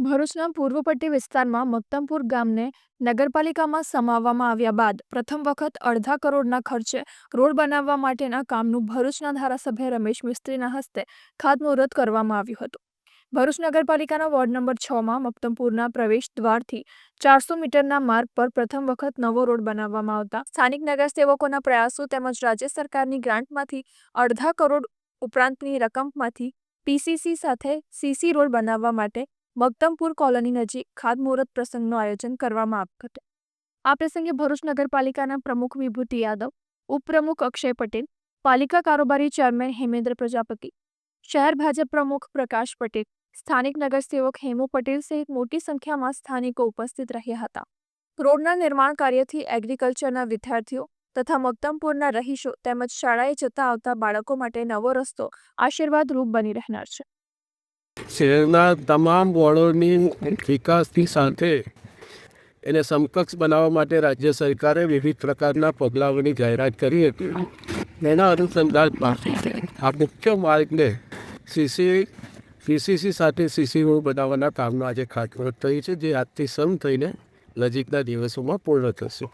ભરૂચના પૂર્વ પટ્ટી વિસ્તારમાં મક્તમપુર ગામને નગરપાલિકામાં સમાવવામાં આવ્યા બાદ પ્રથમ વખત અડધા કરોડના ખર્ચે રોડ બનાવવા માટેના કામનું ભરૂચના ધારાસભ્ય રમેશ મિસ્ત્રીના હસ્તે ખાતમુહૂર્ત કરવામાં આવ્યું હતું. ભરૂચ નગરપાલિકાના વોર્ડ નંબર છમાં મક્તમપુરના પ્રવેશ દ્વારથી ચારસો મીટરના માર્ગ પર પ્રથમ વખત નવો રોડ બનાવવામાં આવતા સ્થાનિક નગરસેવકોના પ્રયાસો તેમજ રાજ્ય સરકારની ગ્રાન્ટમાંથી અડધા કરોડ ઉપરાંતની રકમમાંથી પીસીસી સાથે સીસી રોડ બનાવવા માટે મક્તમપુર કોલોની નજીક ખાતમુહૂર્ત પ્રસંગનું આયોજન કરવામાં આવ્યું હતું. આ પ્રસંગે ભરૂચ નગરપાલિકાના પ્રમુખ વિભૂતિ યાદવ, ઉપપ્રમુખ અક્ષય પટેલ, પાલિકા કારોબારી ચેરમેન હેમેન્દ્ર પ્રજાપતિ, શહેર ભાજપ પ્રમુખ પ્રકાશ પટેલ, સ્થાનિક નગરસેવક હેમુ પટેલ સહિત મોટી સંખ્યામાં સ્થાનિકો ઉપસ્થિત રહ્યા હતા. રોડના નિર્માણ કાર્યથી એગ્રીકલ્ચરના વિદ્યાર્થીઓ તથા મક્તમપુરના રહીશો તેમજ શાળાએ જતા આવતા બાળકો માટે નવો રસ્તો આશીર્વાદરૂપ બની રહેનાર છે. શહેરના તમામ વોર્ડોની વિકાસની સાથે એને સમકક્ષ બનાવવા માટે રાજ્ય સરકારે વિવિધ પ્રકારના પગલાઓની જાહેરાત કરી હતી. એના અનુસંધાનમાં આ મુખ્ય માર્ગને સીસી પીસીસી સાથે સીસી રોડ બનાવવાના કામનો આજે ખાતમુહૂર્ત થઈ છે, જે આજથી સમ થઈને નજીકના દિવસોમાં પૂર્ણ થશે.